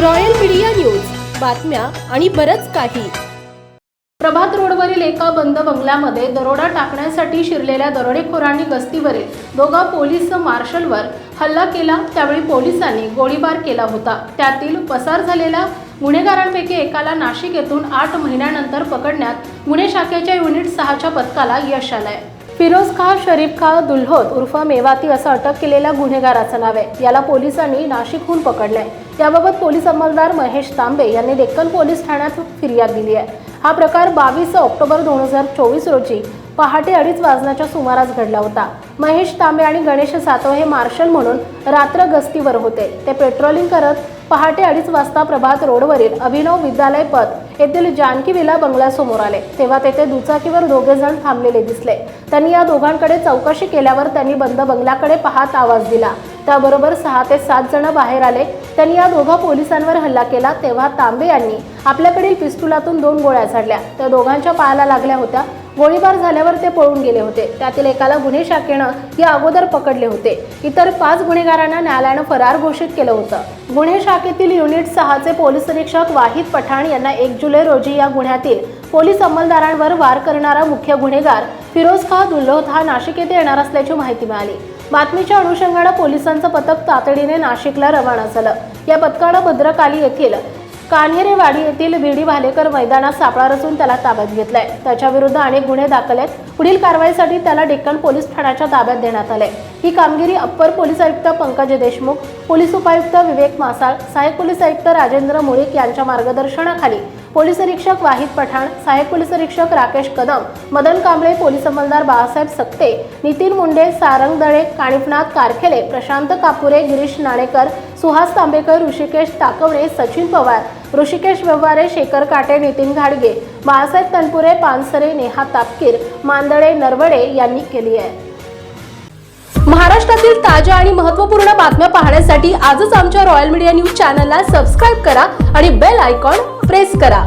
Royal media news. बातम्या आणि बरंच काही. प्रभात रोडवरील एका बंद बंगल्यामध्ये दरोडा टाकण्यासाठी शिरलेल्या दरोडेखोरांनी गस्तीवरील दोघा पोलीस मार्शलवर हल्ला केला. त्यावेळी पोलिसांनी गोळीबार केला होता. त्यातील पसार झालेल्या गुन्हेगारांपैकी एकाला नाशिक येथून आठ महिन्यानंतर पकडण्यात गुन्हे शाखेच्या युनिट सहाच्या पथकाला यश आलंय. फिरोज खा शरीफ खा दुल्होत उर्फ मेवाती असं अटक केलेल्या गुन्हेगाराचं नाव आहे. याला पोलिसांनी नाशिकहून पकडलंय. याबाबत पोलीस अंमलदार महेश तांबे यांनी डेक्कन पोलीस ठाण्यात फिर्याद दिली आहे. हा प्रकार बावीस ऑक्टोबर दोन हजार चोवीस रोजी पहाटे अडीच वाजण्याच्या सुमारास घडला होता. महेश तांबे आणि गणेश सातव हे मार्शल म्हणून रात्र गस्तीवर होते. ते पेट्रोलिंग करत पहाटे अडीच वाजता प्रभात रोडवरील अभिनव विद्यालय पथ येथील जानकी विला बंगल्यासमोर आले. तेव्हा तेथे दुचाकीवर दोघे जण थांबलेले दिसले. त्यांनी या दोघांकडे चौकशी केल्यावर त्यांनी बंद बंगल्याकडे पाहत आवाज दिला. त्याबरोबर सहा ते सात जण बाहेर आले. त्यांनी या दोघा पोलिसांवर हल्ला केला तेव्हा तांबे यांनी आपल्याकडील पिस्तुलातून दोन गोळ्या झाडल्या. त्या दोघांच्या पायाला लागल्या होत्या. गोळीबार झाल्यावर ते पळून गेले होते. त्यातील एकाला गुन्हे शाखेनं या अगोदर पकडले होते. इतर पाच गुन्हेगारांना न्यायालयानं फरार घोषित केलं होतं. गुन्हे शाखेतील युनिट सहाचे पोलीस निरीक्षक वाहिद पठाण यांना एक जुलै रोजी या गुन्ह्यातील पोलीस अंमलदारांवर वार करणारा मुख्य गुन्हेगार फिरोज खा दुल्होत हा नाशिक येथे येणार असल्याची माहिती मिळाली. बातमीच्या अनुषंगानं पोलिसांचं पथक तातडीने नाशिकला रवाना झालं. या पथकानं भद्रकाली येथील कान्हेरेवाडी येथील विडी भालेकर मैदानात सापळा रचून त्याला ताब्यात घेतलाय. त्याच्या विरुद्ध अनेक गुन्हे दाखल आहेत. पुढील कारवाईसाठी त्याला डेक्कन पोलीस ठाण्याच्या ताब्यात देण्यात आले ही कामगिरी अप्पर पोलीस आयुक्त पंकज देशमुख पोलीस उपायुक्त विवेक मासाळ सहाय्यक पोलीस आयुक्त राजेंद्र मुळीक यांच्या मार्गदर्शनाखाली पोलीस निरीक्षक वाहिद पठाण सहाय्यक पोलीस निरीक्षक राकेश कदम मदन कांबळे पोलीस अंमलदार बाळासाहेब सक्ते नितीन मुंडे सारंग दळे काणिफनाथ कारखेले प्रशांत कापुरे गिरीश नाणेकर सुहास तांबेकर ऋषिकेश ताकवणे सचिन पवार ऋषिकेश व्यवहारे शेखर काटे नितीन घाडगे बाळासाहेब तनपुरे पानसरे नेहा तापकीर मांदळे नरवडे यांनी केली आहे. महाराष्ट्रातील ताज्या आणि महत्त्वपूर्ण बातम्या पाहण्यासाठी आजच आमच्या रॉयल मीडिया न्यूज चॅनलला सबस्क्राईब करा आणि बेल आयकॉन प्रेस करा.